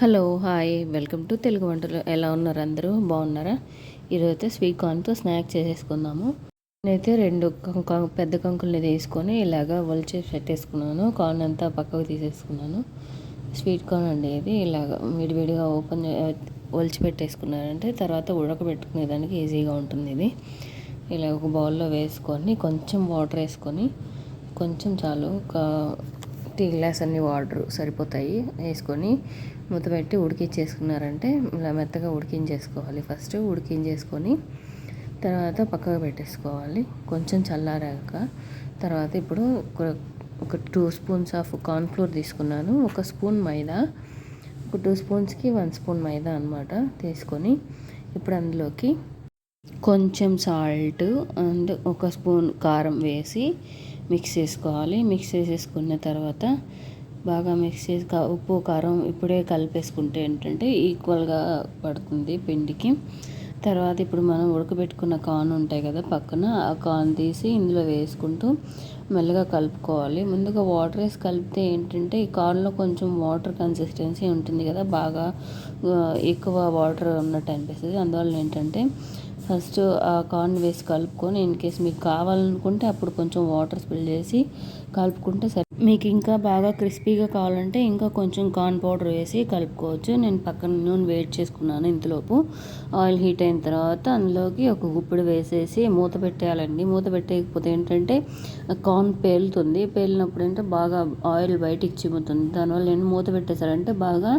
Hello hi. Welcome to Telugu వంటలు. ఎలా ఉన్నారు అందరూ? బాగున్నారా? ఈరోజు అయితే స్వీట్ కార్న్తో స్నాక్ చేసేసుకుందాము. నేనైతే రెండు పెద్ద కంకుల్ని తీసుకొని ఇలాగా ఒలిచేసి పెట్టేసుకున్నాను కార్న్ అంతా పక్కకు తీసేసుకున్నాను. స్వీట్ కార్న్ అండి ఇది. ఇలాగ విడివిడిగా ఓపెన్ ఒలిచి పెట్టేసుకున్నారంటే తర్వాత ఉడకబెట్టుకునే దానికి ఈజీగా ఉంటుంది ఇది. ఇలా ఒక బౌల్లో వేసుకొని కొంచెం వాటర్ వేసుకొని కొంచెం చాలు ఒక టీ గ్లాస్ అన్ని వాటర్ సరిపోతాయి వేసుకొని మూత పెట్టి ఉడికించేసుకున్నారంటే ఇలా మెత్తగా ఉడికించేసుకోవాలి. ఫస్ట్ ఉడికించేసుకొని తర్వాత పక్కకు పెట్టేసుకోవాలి. కొంచెం చల్లారాక తర్వాత ఇప్పుడు ఒక- ఒక టూ స్పూన్స్ ఆఫ్ కార్న్ఫ్లోర్ తీసుకున్నాను. ఒక స్పూన్ మైదా ఒక టూ స్పూన్స్కి వన్ స్పూన్ మైదా అనమాట తీసుకొని ఇప్పుడు అందులోకి కొంచెం సాల్ట్ అండ్ ఒక స్పూన్ కారం వేసి మిక్స్ చేసుకోవాలి. మిక్స్ చేసేసుకున్న తర్వాత బాగా మిక్స్ చేసి ఉప్పు కారం ఇప్పుడే కలిపేసుకుంటే ఏంటంటే ఈక్వల్గా పడుతుంది పిండికి. తర్వాత ఇప్పుడు మనం ఉడకబెట్టుకున్న కార్న్ ఉంటాయి కదా పక్కన ఆ కార్న్ తీసి ఇందులో వేసుకుంటూ మెల్లగా కలుపుకోవాలి. ముందుగా వాటర్ వేసి కలిపితే ఏంటంటే ఈ కార్న్లో కొంచెం వాటర్ కన్సిస్టెన్సీ ఉంటుంది కదా బాగా ఎక్కువ వాటర్ ఉన్నట్టు అనిపిస్తుంది. అందువల్ల ఏంటంటే ఫస్ట్ ఆ కార్న్ వేసి కలుపుకొని ఇన్ కేస్ మీకు కావాలనుకుంటే అప్పుడు కొంచెం వాటర్ స్పిల్ చేసి కలుపుకుంటే సరే మీకు ఇంకా బాగా క్రిస్పీగా కావాలంటే ఇంకా కొంచెం కార్న్ పౌడర్ వేసి కలుపుకోవచ్చు. నేను పక్కన నూనె వేడి చేసుకున్నాను ఇంతలోపు. ఆయిల్ హీట్ అయిన తర్వాత అందులోకి ఒక గుప్పిడి వేసేసి మూత పెట్టేయాలండి. మూత పెట్టేయకపోతే ఏంటంటే కార్న్ పేలుతుంది. పేలినప్పుడు అంటే బాగా ఆయిల్ బయటికి చిమ్ముతుంది. దానివల్ల నేను మూత పెట్టేశారంటే బాగా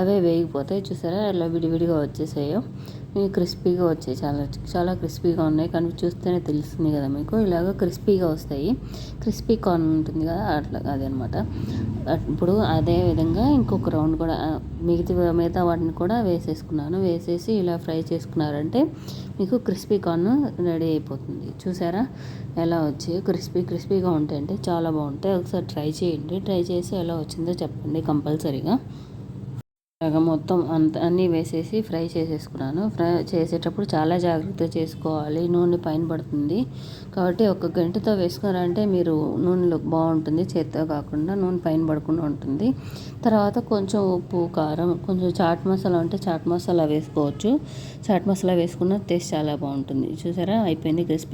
అవే వేగిపోతాయి. చూసారా? అలా విడివిడిగా వచ్చేసాయో. క్రిస్పీగా వచ్చాయి. చాలా చాలా క్రిస్పీగా ఉన్నాయి. కానీ చూస్తేనే తెలుస్తుంది కదా మీకు. ఇలాగ క్రిస్పీగా వస్తాయి. క్రిస్పీ కార్న్ ఉంటుంది కదా అట్లా అదనమాట ఇప్పుడు అదే విధంగా ఇంకొక రౌండ్ కూడా మిగతా మిగతా వాటిని కూడా వేసేసుకున్నాను. వేసేసి ఇలా ఫ్రై చేసుకున్నారంటే మీకు క్రిస్పీ కార్న్ రెడీ అయిపోతుంది. చూసారా ఎలా వచ్చి క్రిస్పీ క్రిస్పీగా ఉంటాయంటే చాలా బాగుంటాయి. ఒకసారి ట్రై చేయండి. ట్రై చేసి ఎలా వచ్చిందో చెప్పండి కంపల్సరీగా. ఇలాగ మొత్తం అంత అన్నీ వేసేసి ఫ్రై చేసేసుకున్నాను. ఫ్రై చేసేటప్పుడు చాలా జాగ్రత్త చేసుకోవాలి. నూనె పైన పడుతుంది. కాబట్టి ఒక గంటతో వేసుకున్నారంటే మీరు నూనెలో బాగుంటుంది. చేత్తో కాకుండా నూనె పైన పడకుండా ఉంటుంది. తర్వాత కొంచెం ఉప్పు కారం కొంచెం చాట్ మసాలా ఉంటే చాట్ మసాలా వేసుకోవచ్చు. చాట్ మసాలా వేసుకున్న టేస్ట్ చాలా బాగుంటుంది. చూసారా? అయిపోయింది క్రిస్పీ.